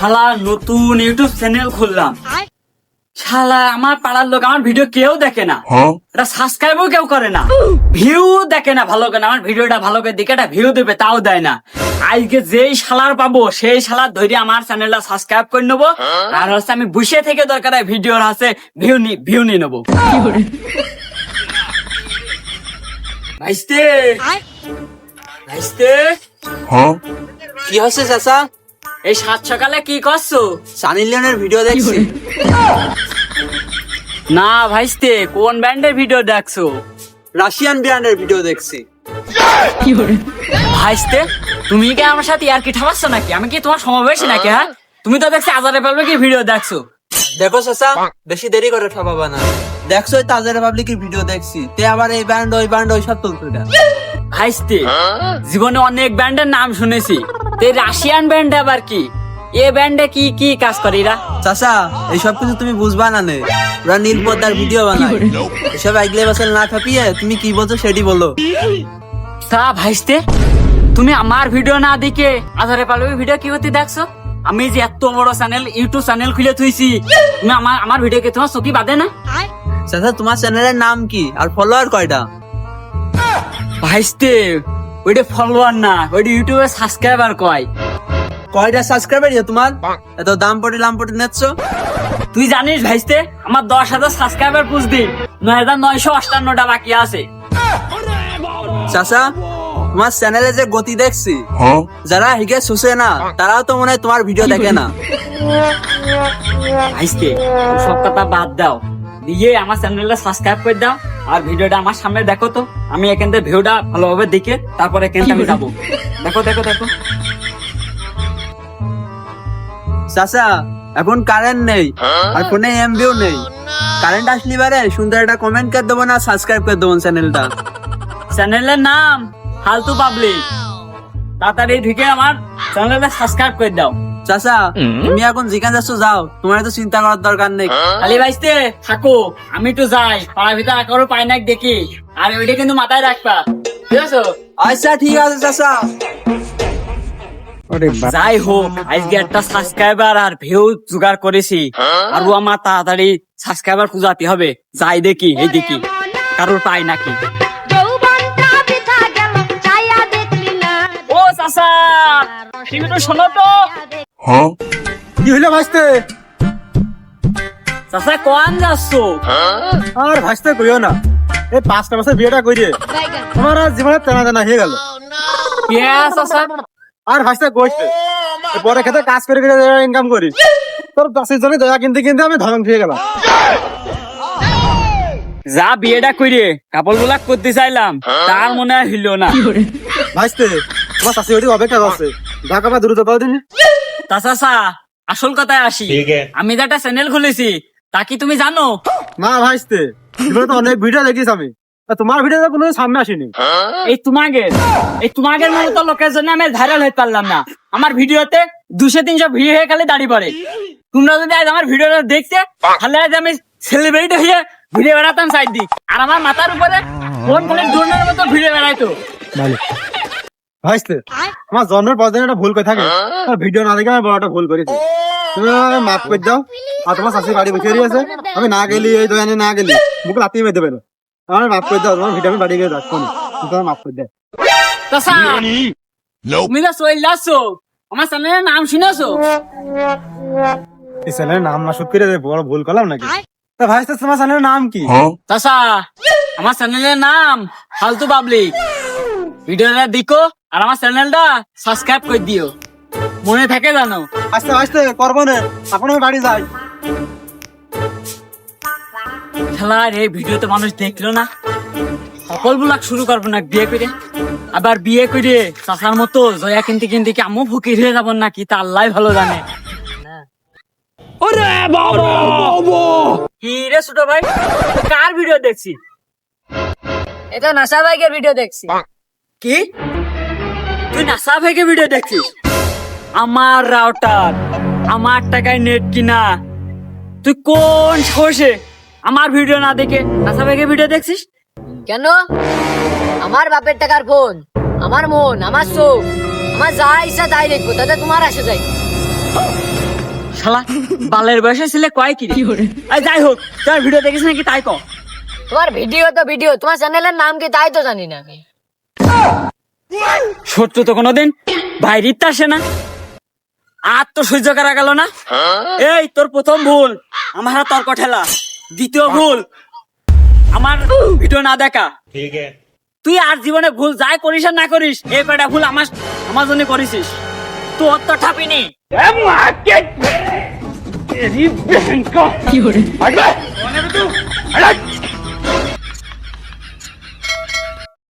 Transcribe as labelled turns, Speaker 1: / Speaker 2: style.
Speaker 1: শালা নতুন YouTube channel খুললাম। শালা আমার পাড়ার লোক আমার ভিডিও কেউ দেখে না। এটা সাবস্ক্রাইবও কেউ করে না। ভিউ দেখে না ভালো করে। আমার ভিডিওটা ভালো করে দিকে একটা ভিউ দেবে তাও দেয় না। আজকে যেই শালার পাবো সেই শালার ধরে আমার চ্যানেলটা সাবস্ক্রাইব করে নেব। আর হচ্ছে আমি বসে থেকে দরকার ভিডিওর আছে ভিউ নি ভিউ নিয়ে নেব। ভাইস্তে ভাইস্তে
Speaker 2: কি হচ্ছে চাচা?
Speaker 1: এই সাত সকালে কি করছ?
Speaker 2: সানি লিওনের ভিডিও দেখছি।
Speaker 1: না ভাইস্তে কোন ব্যান্ডের ভিডিও দেখছ?
Speaker 2: রাশিয়ান ব্র্যান্ডের ভিডিও দেখছি।
Speaker 1: ভাইস্তে তুমি কি আমার সাথে আর কি ঠাপাচ্ছ নাকি? আমি কি তোমার সমাবেশ নাকি হ্যাঁ? তুমি তো দেখছি আজারে পারবে কি ভিডিও দেখছ।
Speaker 2: দেখো চাচা বেশি দেরি করে ঠাপাবা না। দেখছ তাজা রিপাবলিকের ভিডিও দেখছি। তে আবার এই ব্যান্ড ওই ব্যান্ড ওই সব তুলতে
Speaker 1: ভাইস্তে জীবনে অনেক ব্যান্ডের নাম শুনেছি। এই রাশিয়ান ব্যান্ড আবার কি? এ ব্যান্ডে কি কি কাজ করে এরা?
Speaker 2: চাচা এইসব কিছু তুমি বুঝবা না নে। ওরা নীল পদ্মার ভিডিও বানায়। এসব আগলে বছর না ঠাপিয়ে তুমি কি বলছো সেটি বলো।
Speaker 1: তা ভাইস্তে তুমি আমার ভিডিও না দেখে আধারে পালবে ভিডিও কি হতে দেখছ? আমি যে এত বড় চ্যানেল ইউটিউব চ্যানেল খুলে থুইছি তুমি আমার আমার ভিডিও কে তোমার চোখি বাদে না?
Speaker 2: চাচা তোমার চ্যানেলের নাম কি? আর ফলোয়ার কয়টা?
Speaker 1: ভাইস্তে ওইটা ফলোয়ার না ওইটা ইউটিউবে সাবস্ক্রাইবার কয়?
Speaker 2: কয়টা সাবস্ক্রাইবার তোমার? এত দাম পটি লাম পটি নেচ্ছ?
Speaker 1: তুই জানিস ভাইস্তে আমার দশ হাজার সাবস্ক্রাইবার পুষদি নয় হাজার নয়শো অষ্টান্নটা বাকি আছে।
Speaker 2: চাচা তোমার চ্যানেলে যে গতি দেখছি যারা হিগে শুষে না তারাও তো মনে হয় তোমার ভিডিও দেখে না।
Speaker 1: ভাইস্তে সব কথা বাদ দাও। দিয়ে আমার চ্যানেলটা সাবস্ক্রাইব করে দাও। আর ভিডিওটা আমার সামনে দেখো তো। আমি এখান থেকে ভিডিওটা ভালোভাবে দেখে তারপরে এখান থেকে যাব। দেখো দেখো দেখো।
Speaker 2: চাচা, এখন কারেন্ট নেই। আর ফোনে এমবিও নেই। কারেন্ট আসলি বারে, সুন্দর একটা কমেন্ট করে দেবো না সাবস্ক্রাইব করে দেবো চ্যানেলটা
Speaker 1: চ্যানেলের নাম ফালতু পাবলিক তাড়াতাড়ি ঢুকে আমার চ্যানেলটা সাবস্ক্রাইব করে দাও।
Speaker 2: চাচা তুমি এখন যেখানে যাচ্ছ যাও তোমার তো চিন্তা করার দরকার নেই।
Speaker 1: খালি ভাইস্তে থাকো আমি তো যাই পাড়ার ভিতরে আকারও পাই না দেখি। আর ওইটা কিন্তু মাথায় রাখবা। ঠিক আছে?
Speaker 2: আচ্ছা ঠিক আছে চাচা।
Speaker 1: যাই হোক আজকে একটা সাবস্ক্রাইবার আর ভিউ জোগাড় করেছি। আর ও আমার তাড়াতাড়ি সাবস্ক্রাইবার খুঁজাতে হবে। যাই দেখি এই দেখি। কারোর পাই নাকি? ও চাচা! তুমি তো শোনো তো।
Speaker 3: কি হইল ভাসতে
Speaker 1: চাচা কোয়ান যাচ্ছ।
Speaker 3: আর ভাসতে কইও না। এই পাঁচটা বছর বিয়েটা কইরে তোমার আর জীবনে তেনা তেনা হয়ে গেল। আর ভাসতে কইছে পরে খেতে কাজ করে করে ইনকাম করি তোর দশের জনে দয়া কিনতে কিনতে আমি ধরন খেয়ে গেলাম।
Speaker 1: যা বিয়েটা কইরে কাপড়গুলা করতে চাইলাম? তার মনে হয় হইল না।
Speaker 3: ভাসতে তোমার শাশি ওইটি অপেক্ষা করছে ঢাকা বা দ্রুত পাও দিন
Speaker 1: তা চাচা আসল কথায় আসি। আমি যে একটা চ্যানেল খুলেছি তা কি তুমি জানো?
Speaker 3: না ভাসতে জীবনে তো অনেক ভিডিও দেখিস আমি। তোমার ভিডিও কোনো সামনে আসেনি।
Speaker 1: এই তোমাকে এই তোমাকে মতো লোকের জন্য আমি ভাইরাল হতে পারলাম না। আমার ভিডিওতে দুশো তিনশো ভিউ হয়ে খালি দাঁড়িয়ে পড়ে। তোমরা যদি আজ আমার ভিডিওটা দেখতে তাহলে আজ আমি সেলিব্রিটি হয়ে ভিডিও বেড়াতাম সাইড দিক আর আমার মাথার উপরে ফোন ফোনের দুর্নের মতো ভিডিও বেড়াইতো।
Speaker 3: ভালো। ভাসতে আমার জন্মের পর দিন একটা ভুল করে থাকে। আর ভিডিও না দেখে আমি বড় একটা ভুল করেছি। তুমি মাফ করে দাও। আর তোমার শাশি বাড়ি বসে আছে আমি না গেলি এই দোকানে না গেলি। মুখে লাতিয়ে মেরে দেবে আমার মাফ করে দাও তোমার ভিডিও আমি বাড়ি গিয়ে রাখব তোমার মাফ করে দাও।
Speaker 1: তুমি তো চলে যাচ্ছ আমার চ্যানেলের নাম শুনেছো?
Speaker 3: এই চ্যানেলের নাম না করে বড় ভুল করলাম নাকি? তা ভাই তো তোমার চ্যানেলের নাম কি?
Speaker 1: চাচা আমার চ্যানেলের নাম ফালতু পাবলিক। ভিডিওটা দেখো। আর আমার চ্যানেলটা সাবস্ক্রাইব করে দিও। মনে থাকে জানো?
Speaker 3: আস্তে আস্তে করব না। এখন আমি বাড়ি যাই।
Speaker 1: খেলার এই ভিডিওতে মানুষ দেখল না? সকল ব্লগ শুরু করব না বিয়ে করে। আবার বিয়ে করে চাষার মতো জয়া কিনতে কিনতে কি আমও ফকির হয়ে যাব নাকি? তা আল্লাহ ভালো জানে। কি রে ছোট ভাই কার ভিডিও দেখছি
Speaker 4: এটা নাসা বাইকের ভিডিও দেখছি।
Speaker 1: কি? তুই নাসা ভাইকে ভিডিও দেখছিস? আমার রাউটার আমার টাকায় নেট কিনা। তুই কোন সাহসে আমার ভিডিও না দেখে নাসা ভাইকে ভিডিও দেখছিস?
Speaker 4: কেন? আমার বাপের টাকার ফোন আমার মন আমার চোখ আমার যা ইচ্ছা তাই দেখব তাতে তোমার আসে যাই।
Speaker 1: শালা বালের বয়সে ছেলে কয় কি যাই হোক তোমার ভিডিও দেখিস নাকি তাই কো
Speaker 4: তোমার ভিডিও তো ভিডিও তোমার চ্যানেলের নাম কি তাই তো জানি না আমি।
Speaker 1: সত্য তো কোনোদিন বাইরিতে আসে না। আর তো সহ্য করা গেল না? এই তোর প্রথম ভুল। আমার তর্ক ঠেলা। দ্বিতীয় ভুল। আমার ভিডিও না দেখা। তুই আর জীবনে ভুল যাই করিস আর না করিস এই কয়টা ভুল আমার আমার জন্য করিস তোর তো ঠাপিনি কি